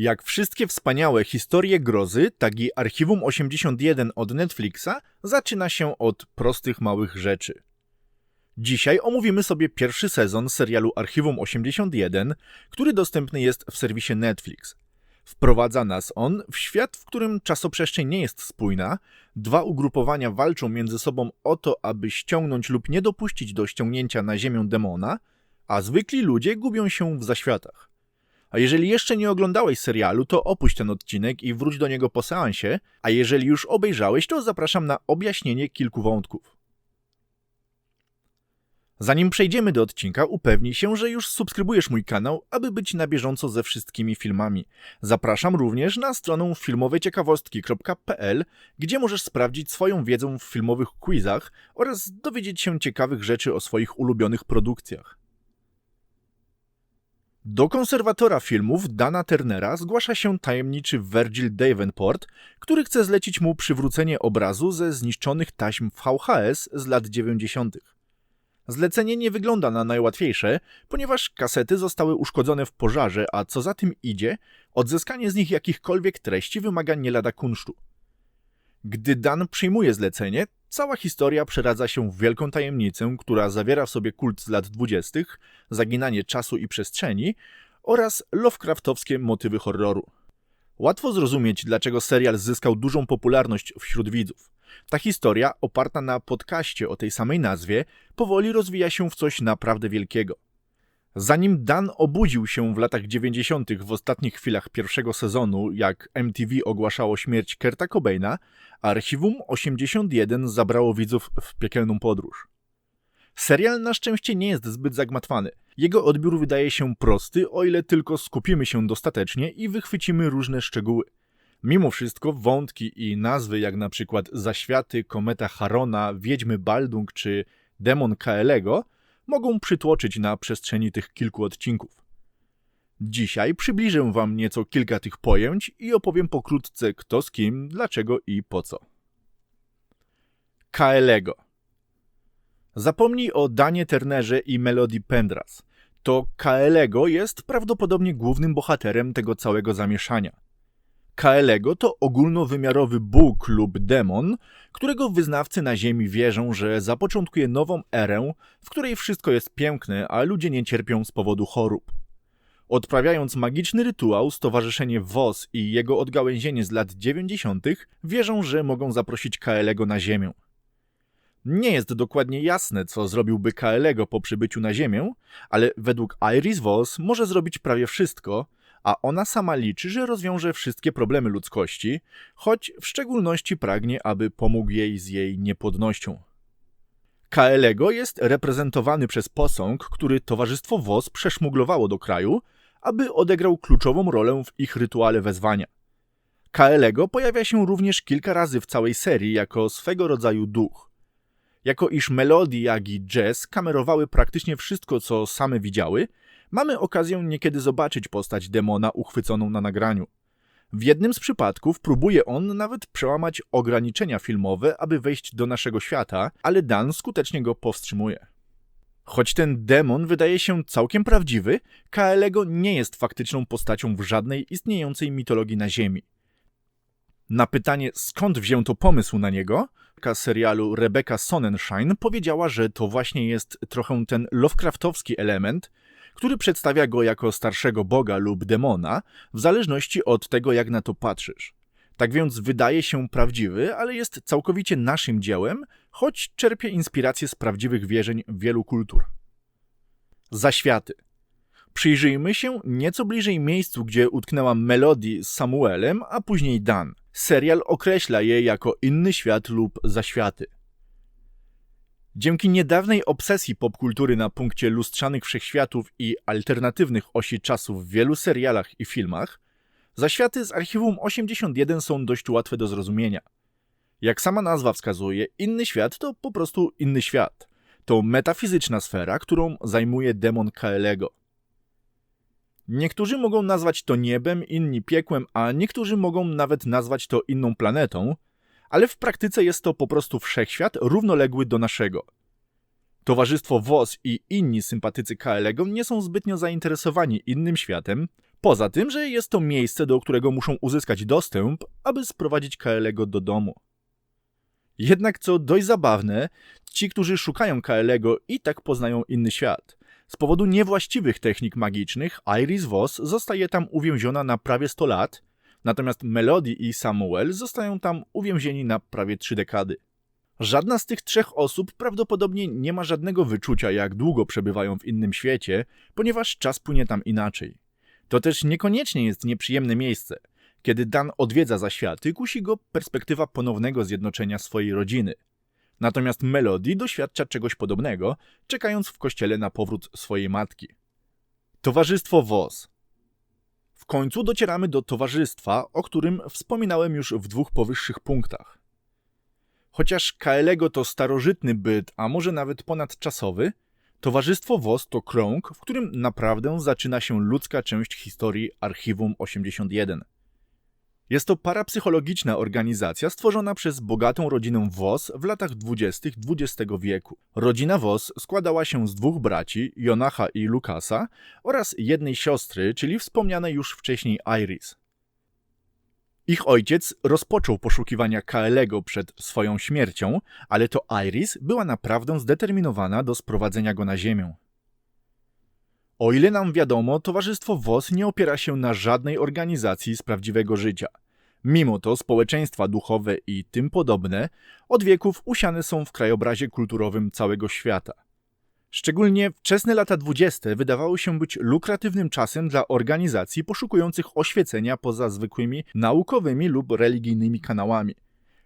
Jak wszystkie wspaniałe historie grozy, tak i Archiwum 81 od Netflixa zaczyna się od prostych małych rzeczy. Dzisiaj omówimy sobie pierwszy sezon serialu Archiwum 81, który dostępny jest w serwisie Netflix. Wprowadza nas on w świat, w którym czasoprzestrzeń nie jest spójna, dwa ugrupowania walczą między sobą o to, aby ściągnąć lub nie dopuścić do ściągnięcia na Ziemię demona, a zwykli ludzie gubią się w zaświatach. A jeżeli jeszcze nie oglądałeś serialu, to opuść ten odcinek i wróć do niego po seansie, a jeżeli już obejrzałeś, to zapraszam na objaśnienie kilku wątków. Zanim przejdziemy do odcinka, upewnij się, że już subskrybujesz mój kanał, aby być na bieżąco ze wszystkimi filmami. Zapraszam również na stronę filmoweciekawostki.pl, gdzie możesz sprawdzić swoją wiedzę w filmowych quizach oraz dowiedzieć się ciekawych rzeczy o swoich ulubionych produkcjach. Do konserwatora filmów Dana Turnera zgłasza się tajemniczy Virgil Davenport, który chce zlecić mu przywrócenie obrazu ze zniszczonych taśm VHS z lat 90. Zlecenie nie wygląda na najłatwiejsze, ponieważ kasety zostały uszkodzone w pożarze, a co za tym idzie, odzyskanie z nich jakichkolwiek treści wymaga nie lada kunsztu. Gdy Dan przyjmuje zlecenie, cała historia przeradza się w wielką tajemnicę, która zawiera w sobie kult z lat dwudziestych, zaginanie czasu i przestrzeni oraz Lovecraftowskie motywy horroru. Łatwo zrozumieć, dlaczego serial zyskał dużą popularność wśród widzów. Ta historia, oparta na podcaście o tej samej nazwie, powoli rozwija się w coś naprawdę wielkiego. Zanim Dan obudził się w latach 90. w ostatnich chwilach pierwszego sezonu, jak MTV ogłaszało śmierć Kerta Cobaina, Archiwum 81 zabrało widzów w piekielną podróż. Serial na szczęście nie jest zbyt zagmatwany. Jego odbiór wydaje się prosty, o ile tylko skupimy się dostatecznie i wychwycimy różne szczegóły. Mimo wszystko wątki i nazwy jak na przykład Zaświaty, Kometa Harona, Wiedźmy Baldung czy Demon Kaelego mogą przytłoczyć na przestrzeni tych kilku odcinków. Dzisiaj przybliżę Wam nieco kilka tych pojęć i opowiem pokrótce kto z kim, dlaczego i po co. Kaelego Zapomnij o Danie Turnerze i Melody Pendras. To Kaelego jest prawdopodobnie głównym bohaterem tego całego zamieszania. Kaelego to ogólnowymiarowy bóg lub demon, którego wyznawcy na Ziemi wierzą, że zapoczątkuje nową erę, w której wszystko jest piękne, a ludzie nie cierpią z powodu chorób. Odprawiając magiczny rytuał, Stowarzyszenie WOS i jego odgałęzienie z lat 90. wierzą, że mogą zaprosić Kaelego na Ziemię. Nie jest dokładnie jasne, co zrobiłby Kaelego po przybyciu na Ziemię, ale według Iris Voss może zrobić prawie wszystko, a ona sama liczy, że rozwiąże wszystkie problemy ludzkości, choć w szczególności pragnie, aby pomógł jej z jej niepłodnością. Kaelego jest reprezentowany przez posąg, który Towarzystwo WOS przeszmuglowało do kraju, aby odegrał kluczową rolę w ich rytuale wezwania. Kaelego pojawia się również kilka razy w całej serii jako swego rodzaju duch. Jako iż Melody, jak i Jazz kamerowały praktycznie wszystko, co same widziały, mamy okazję niekiedy zobaczyć postać demona uchwyconą na nagraniu. W jednym z przypadków próbuje on nawet przełamać ograniczenia filmowe, aby wejść do naszego świata, ale Dan skutecznie go powstrzymuje. Choć ten demon wydaje się całkiem prawdziwy, Kaelego nie jest faktyczną postacią w żadnej istniejącej mitologii na Ziemi. Na pytanie, skąd wzięto pomysł na niego, serialu Rebecca Sonnenschein powiedziała, że to właśnie jest trochę ten Lovecraftowski element, który przedstawia go jako starszego boga lub demona, w zależności od tego, jak na to patrzysz. Tak więc wydaje się prawdziwy, ale jest całkowicie naszym dziełem, choć czerpie inspirację z prawdziwych wierzeń wielu kultur. Zaświaty. Przyjrzyjmy się nieco bliżej miejscu, gdzie utknęła Melody z Samuelem, a później Dan. Serial określa je jako inny świat lub zaświaty. Dzięki niedawnej obsesji popkultury na punkcie lustrzanych wszechświatów i alternatywnych osi czasu w wielu serialach i filmach, zaświaty z Archiwum 81 są dość łatwe do zrozumienia. Jak sama nazwa wskazuje, inny świat to po prostu inny świat. To metafizyczna sfera, którą zajmuje demon Kaelego. Niektórzy mogą nazwać to niebem, inni piekłem, a niektórzy mogą nawet nazwać to inną planetą – ale w praktyce jest to po prostu wszechświat równoległy do naszego. Towarzystwo WOS i inni sympatycy KLego nie są zbytnio zainteresowani innym światem, poza tym, że jest to miejsce, do którego muszą uzyskać dostęp, aby sprowadzić KLego do domu. Jednak co dość zabawne, ci, którzy szukają KLego i tak poznają inny świat. Z powodu niewłaściwych technik magicznych Iris Voss zostaje tam uwięziona na prawie 100 lat, natomiast Melody i Samuel zostają tam uwięzieni na prawie 3 dekady. Żadna z tych trzech osób prawdopodobnie nie ma żadnego wyczucia, jak długo przebywają w innym świecie, ponieważ czas płynie tam inaczej. To też niekoniecznie jest nieprzyjemne miejsce. Kiedy Dan odwiedza zaświaty, kusi go perspektywa ponownego zjednoczenia swojej rodziny. Natomiast Melody doświadcza czegoś podobnego, czekając w kościele na powrót swojej matki. Towarzystwo WOS. Końcu docieramy do towarzystwa, o którym wspominałem już w dwóch powyższych punktach. Chociaż Kaelego to starożytny byt, a może nawet ponadczasowy, Towarzystwo WOS to krąg, w którym naprawdę zaczyna się ludzka część historii Archiwum 81. Jest to parapsychologiczna organizacja stworzona przez bogatą rodzinę Wos w latach 20. XX wieku. Rodzina Wos składała się z dwóch braci, Jonacha i Lukasa, oraz jednej siostry, czyli wspomnianej już wcześniej Iris. Ich ojciec rozpoczął poszukiwania Kaelego przed swoją śmiercią, ale to Iris była naprawdę zdeterminowana do sprowadzenia go na ziemię. O ile nam wiadomo, Towarzystwo WOS nie opiera się na żadnej organizacji z prawdziwego życia. Mimo to społeczeństwa duchowe i tym podobne od wieków usiane są w krajobrazie kulturowym całego świata. Szczególnie wczesne lata dwudzieste wydawały się być lukratywnym czasem dla organizacji poszukujących oświecenia poza zwykłymi naukowymi lub religijnymi kanałami.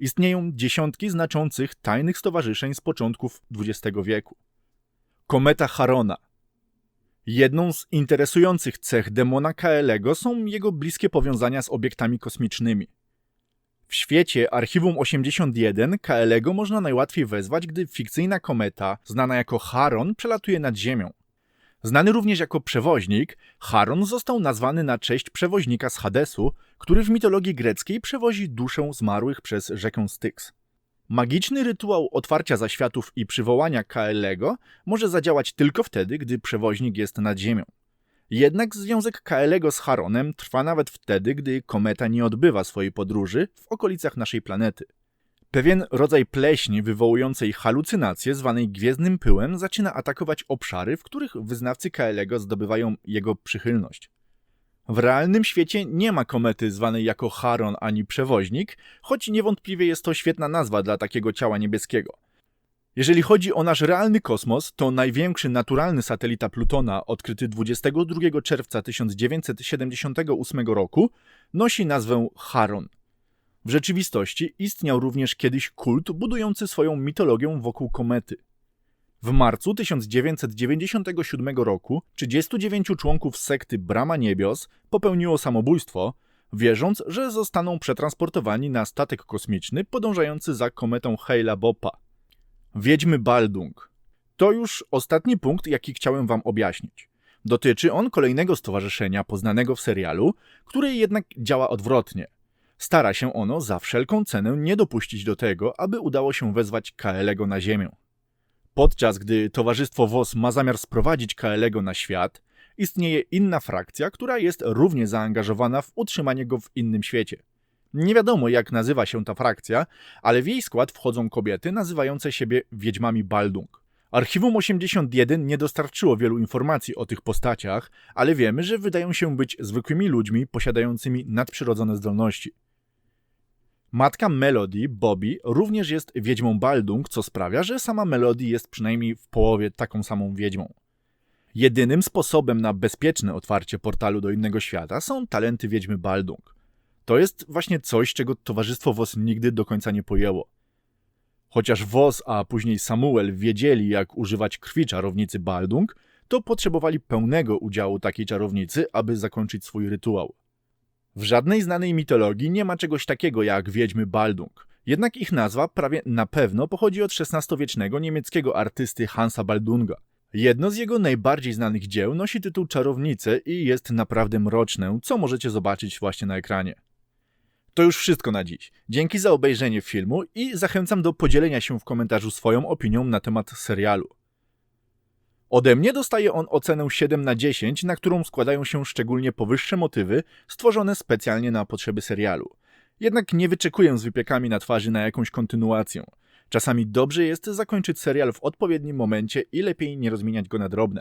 Istnieją dziesiątki znaczących tajnych stowarzyszeń z początków XX wieku. Kometa Harona. Jedną z interesujących cech demona Kaelego są jego bliskie powiązania z obiektami kosmicznymi. W świecie Archiwum 81 Kaelego można najłatwiej wezwać, gdy fikcyjna kometa, znana jako Charon, przelatuje nad Ziemią. Znany również jako przewoźnik, Charon został nazwany na cześć przewoźnika z Hadesu, który w mitologii greckiej przewozi duszę zmarłych przez rzekę Styx. Magiczny rytuał otwarcia zaświatów i przywołania Kaelego może zadziałać tylko wtedy, gdy przewoźnik jest nad Ziemią. Jednak związek Kaelego z Charonem trwa nawet wtedy, gdy kometa nie odbywa swojej podróży w okolicach naszej planety. Pewien rodzaj pleśni wywołującej halucynacje, zwanej gwiezdnym pyłem, zaczyna atakować obszary, w których wyznawcy Kaelego zdobywają jego przychylność. W realnym świecie nie ma komety zwanej jako Charon ani przewoźnik, choć niewątpliwie jest to świetna nazwa dla takiego ciała niebieskiego – jeżeli chodzi o nasz realny kosmos, to największy naturalny satelita Plutona, odkryty 22 czerwca 1978 roku, nosi nazwę Charon. W rzeczywistości istniał również kiedyś kult budujący swoją mitologię wokół komety. W marcu 1997 roku 39 członków sekty Brama Niebios popełniło samobójstwo, wierząc, że zostaną przetransportowani na statek kosmiczny podążający za kometą Hale-Bopa. Wiedźmy Baldung. To już ostatni punkt, jaki chciałem wam objaśnić. Dotyczy on kolejnego stowarzyszenia poznanego w serialu, które jednak działa odwrotnie. Stara się ono za wszelką cenę nie dopuścić do tego, aby udało się wezwać Kaelego na ziemię. Podczas gdy Towarzystwo WOS ma zamiar sprowadzić Kaelego na świat, istnieje inna frakcja, która jest równie zaangażowana w utrzymanie go w innym świecie. Nie wiadomo, jak nazywa się ta frakcja, ale w jej skład wchodzą kobiety nazywające siebie Wiedźmami Baldung. Archiwum 81 nie dostarczyło wielu informacji o tych postaciach, ale wiemy, że wydają się być zwykłymi ludźmi posiadającymi nadprzyrodzone zdolności. Matka Melody, Bobby, również jest wiedźmą Baldung, co sprawia, że sama Melody jest przynajmniej w połowie taką samą wiedźmą. Jedynym sposobem na bezpieczne otwarcie portalu do innego świata są talenty wiedźmy Baldung. To jest właśnie coś, czego towarzystwo WOS nigdy do końca nie pojęło. Chociaż WOS, a później Samuel wiedzieli, jak używać krwi czarownicy Baldung, to potrzebowali pełnego udziału takiej czarownicy, aby zakończyć swój rytuał. W żadnej znanej mitologii nie ma czegoś takiego jak wiedźmy Baldung. Jednak ich nazwa prawie na pewno pochodzi od XVI-wiecznego niemieckiego artysty Hansa Baldunga. Jedno z jego najbardziej znanych dzieł nosi tytuł Czarownice i jest naprawdę mroczne, co możecie zobaczyć właśnie na ekranie. To już wszystko na dziś. Dzięki za obejrzenie filmu i zachęcam do podzielenia się w komentarzu swoją opinią na temat serialu. Ode mnie dostaje on ocenę 7 na 10, na którą składają się szczególnie powyższe motywy stworzone specjalnie na potrzeby serialu. Jednak nie wyczekuję z wypiekami na twarzy na jakąś kontynuację. Czasami dobrze jest zakończyć serial w odpowiednim momencie i lepiej nie rozmieniać go na drobne.